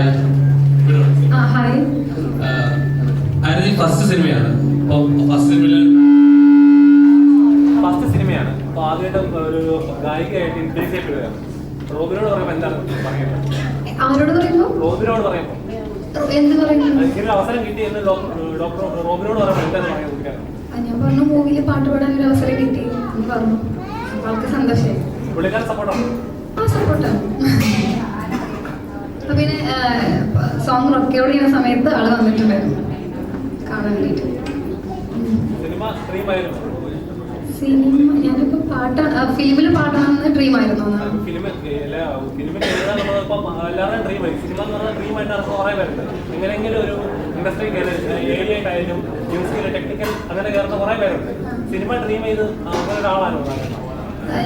Hi. Hi ആയിരുന്നു first സിനിമയാണ്? അപ്പോൾ ഫസ്റ്റ് സിനിമയിൽ ഫസ്റ്റ് സിനിമയാണ്. അപ്പോൾ ആദ്യമായിട്ട് ഒരു ഗായികയായിട്ട് ഇൻട്രഡ്യൂസ് ചെയ്യപ്പെടുകയാണ് റോബിനോട് പറയുമ്പോൾ എന്താണ് പറയുന്നത്? റോബിനോട് പറയുമ്പോൾ എന്ത് പറയുന്നു? ഇങ്ങനെ ഒരു അവസരം കിട്ടി എന്ന് ഡോക്ടർ റോബിനോട് പറയുമ്പോൾ എന്താണ് പറയുന്നത് ഞാൻ പറഞ്ഞു മൂവിയിൽ പാട്ട് പാടാൻ ഒരു അവസരം കിട്ടി. എന്ന് പറഞ്ഞു. അപ്പൊ ആൾക്ക് സന്തോഷമായി. ആ സപ്പോർട്ടാണ് പിന്നെ സോങ് റെക്കോർഡ് ചെയ്യുന്ന സമയത്ത് ആൾ വന്നിട്ടുണ്ടായിരുന്നു. കാണാൻ വേണ്ടിട്ട് സിനിമ ഞാനിപ്പോ പാട്ട് ഫിലിമിൽ പാട്ടാണെന്ന് ഡ്രീം ആയിരുന്നു സിനിമ ഡ്രീം ചെയ്ത് ഒരാളാണ്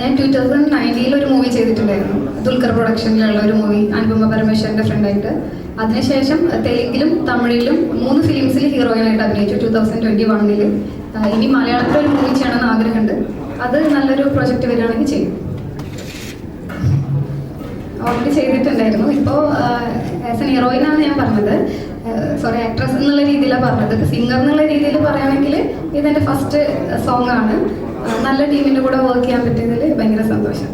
ഞാൻ ടൂ തൗസൻഡ് നയന്റീനിൽ ഒരു മൂവി ചെയ്തിട്ടുണ്ടായിരുന്നു. ദുൽഖർ പ്രൊഡക്ഷനിലുള്ള ഒരു മൂവി അനുപമ പരമേശ്വരന്റെ ഫ്രണ്ടായിട്ട് അതിനുശേഷം തെലുങ്കിലും തമിഴിലും മൂന്ന് ഫിലിംസിൽ ഹീറോയിനായിട്ട് അഭിനയിച്ചു. ടൂ തൗസൻഡ് ട്വന്റി വണ്ണിൽ ഇനി മലയാളത്തിൽ ഒരു മൂവി ചെയ്യണമെന്ന് ആഗ്രഹമുണ്ട്. അത് നല്ലൊരു പ്രൊജക്റ്റ് വരികയാണെങ്കിൽ ചെയ്യും. ഓൾറെഡി ചെയ്തിട്ടുണ്ടായിരുന്നു. ഇപ്പോൾ ആസ് എൻ ഹീറോയിനാണ് ഞാൻ പറഞ്ഞത്. സോറി ആക്ട്രസ് എന്നുള്ള രീതിയിലാണ് പറഞ്ഞത്. സിംഗർ എന്നുള്ള രീതിയിൽ പറയുകയാണെങ്കിൽ ഇതെന്റെ ഫസ്റ്റ് സോങ് ആണ്. നല്ല ടീമിന്റെ കൂടെ വർക്ക് ചെയ്യാൻ പറ്റിയതിൽ ഭയങ്കര സന്തോഷം.